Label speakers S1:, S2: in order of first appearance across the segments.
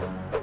S1: Thank you.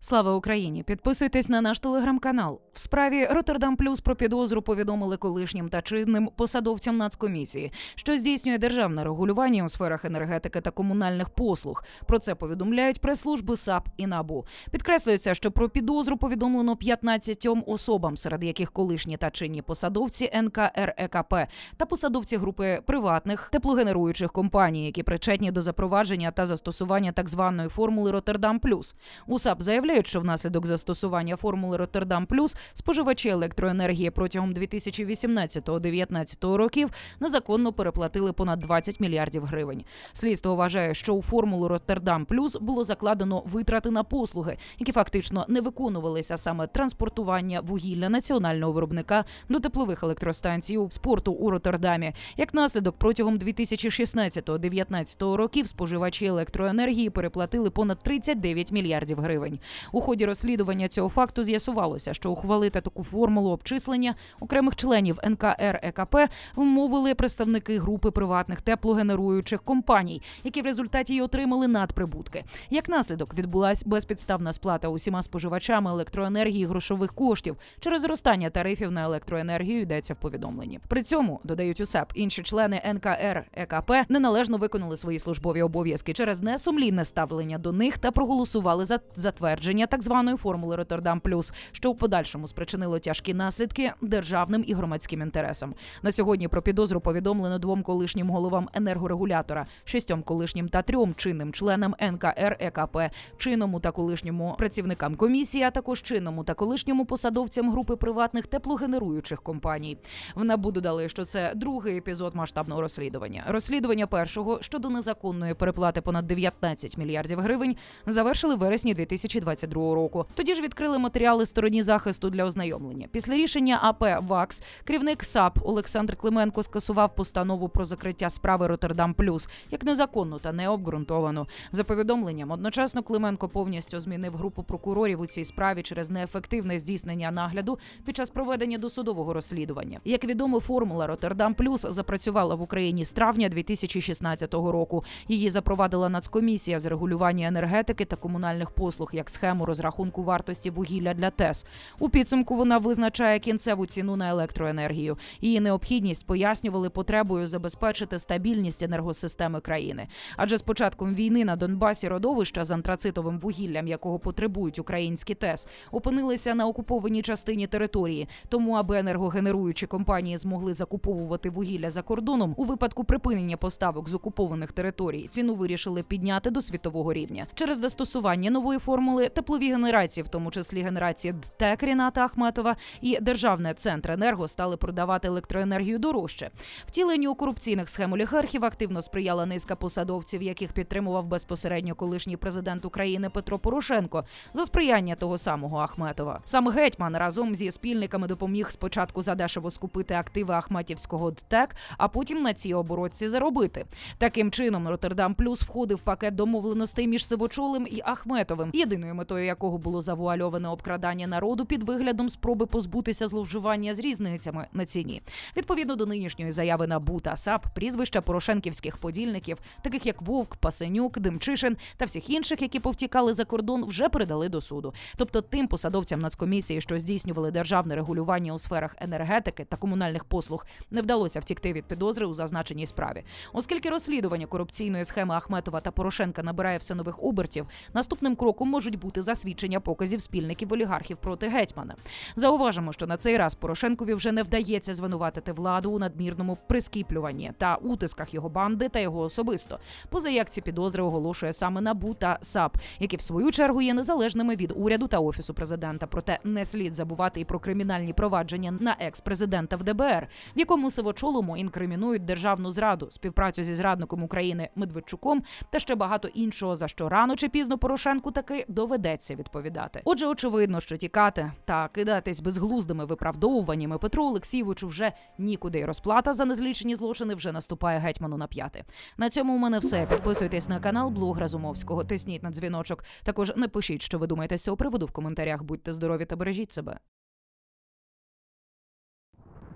S1: Слава Україні! Підписуйтесь на наш телеграм-канал. В справі Роттердам Плюс про підозру повідомили колишнім та чинним посадовцям Нацкомісії, що здійснює державне регулювання у сферах енергетики та комунальних послуг. Про це повідомляють прес-служби САП і НАБУ. Підкреслюється, що про підозру повідомлено 15 особам, серед яких колишні та чинні посадовці НКРЕКП та посадовці групи приватних теплогенеруючих компаній, які причетні до запровадження та застосування так званої формули Роттердам Плюс. У САП заявляють, що внаслідок застосування формули Роттердам Плюс споживачі електроенергії протягом 2018-2019 років незаконно переплатили понад 20 мільярдів гривень. Слідство вважає, що у формулу Роттердам Плюс було закладено витрати на послуги, які фактично не виконувалися саме транспортування вугілля національного виробника до теплових електростанцій у спорту у Роттердамі. Як наслідок, протягом 2016-2019 років споживачі електроенергії переплатили понад 39 мільярдів гривень. У ході розслідування цього факту з'ясувалося, що ухвалити таку формулу обчислення окремих членів НКРЕКП вмовили представники групи приватних теплогенеруючих компаній, які в результаті й отримали надприбутки. Як наслідок відбулась безпідставна сплата усіма споживачами електроенергії грошових коштів через зростання тарифів на електроенергію йдеться в повідомленні. При цьому додають УСАП, інші члени НКРЕКП неналежно виконали свої службові обов'язки через несумлінне ставлення до них та проголосували за затвердження так званої формули Роттердам Плюс, що в подальшому спричинило тяжкі наслідки державним і громадським інтересам. На сьогодні про підозру повідомлено двом колишнім головам енергорегулятора, шістьом колишнім та трьом чинним членам НКРЕКП, чинному та колишньому працівникам комісії, а також чинному та колишньому посадовцям групи приватних теплогенеруючих компаній. В НАБУ додали, що це другий епізод масштабного розслідування. Розслідування першого щодо незаконної переплати понад 19 мільярдів гривень завершили в вересні 2022 року. Тоді ж відкрили матеріали стороні захисту для ознайомлення. Після рішення АП ВАКС керівник САП Олександр Клименко скасував постанову про закриття справи Роттердам Плюс як незаконну та необґрунтовану. За повідомленням, одночасно Клименко повністю змінив групу прокурорів у цій справі через неефективне здійснення нагляду під час проведення досудового розслідування. Як відомо, формула Роттердам Плюс запрацювала в Україні з травня 2016 року. Її запровадила Нацкомісія з регулювання енергетики та комунальних послуг як схему розрахунку вартості вугілля для ТЕС. У підсумку вона визначає кінцеву ціну на електроенергію. Її необхідність пояснювали потребою забезпечити стабільність енергосистеми країни. Адже з початком війни на Донбасі родовища з антрацитовим вугіллям, якого потребують українські ТЕС, опинилися на окупованій частині території. Тому, аби енергогенеруючі компанії змогли закуповувати вугілля за кордоном, у випадку припинення поставок з окупованих територій ціну вирішили підняти до світового рівня через застосування нової формули теплові генерації, в тому числі генерації ДТЕК Ріната Ахметова і державне центр енерго стали продавати електроенергію дорожче. Втіленню корупційних схем олігархів активно сприяла низка посадовців, яких підтримував безпосередньо колишній президент України Петро Порошенко за сприяння того самого Ахметова. Сам гетьман разом зі спільниками допоміг спочатку задешево скупити активи Ахметівського ДТЕК, а потім на цій оборотці заробити. Таким чином, Роттердам Плюс входив в пакет домовленостей між Сивочолим і Ахметовим, єдиною метою якого було завуальоване обкрадання народу під виглядом спроби позбутися зловживання з різницями на ціні. Відповідно до нинішньої заяви НАБУ та САП, прізвища порошенківських подільників, таких як Вовк, Пасенюк, Демчишин та всіх інших, які повтікали за кордон, вже передали до суду. Тобто тим посадовцям Нацкомісії, що здійснювали державне регулювання у сферах енергетики та комунальних послуг, не вдалося втікти від підозри у зазначеній справі. Оскільки розслідування корупційної схеми Ахметова та Порошенка набирає все нових обертів, наступним кроком можуть бути засвідчення показів спільників олігархів проти гетьмана. Зауважимо, що на цей раз Порошенкові вже не вдається звинуватити владу у надмірному прискіплюванні та утисках його банди та його особисто. Поза як ці підозри оголошує саме НАБУ та САП, які в свою чергу є незалежними від уряду та офісу президента. Проте не слід забувати і про кримінальні провадження на екс-президента в ДБР, в якому сивочолому інкримінують державну зраду, співпрацю зі зрадником України Медведчуком та ще багато іншого, за що рано чи пізно Порошенку таки доведеться відповідати. Отже, очевидно, що тікати та кидатись безглуздими виправдовуваннями Петру Олексійовичу вже нікуди. Розплата за незлічені злочини вже наступає гетьману на п'яти. На цьому у мене все. Підписуйтесь на канал Блог Разумовського. Тисніть на дзвіночок. Також напишіть, що ви думаєте з цього приводу в коментарях. Будьте здорові та бережіть себе.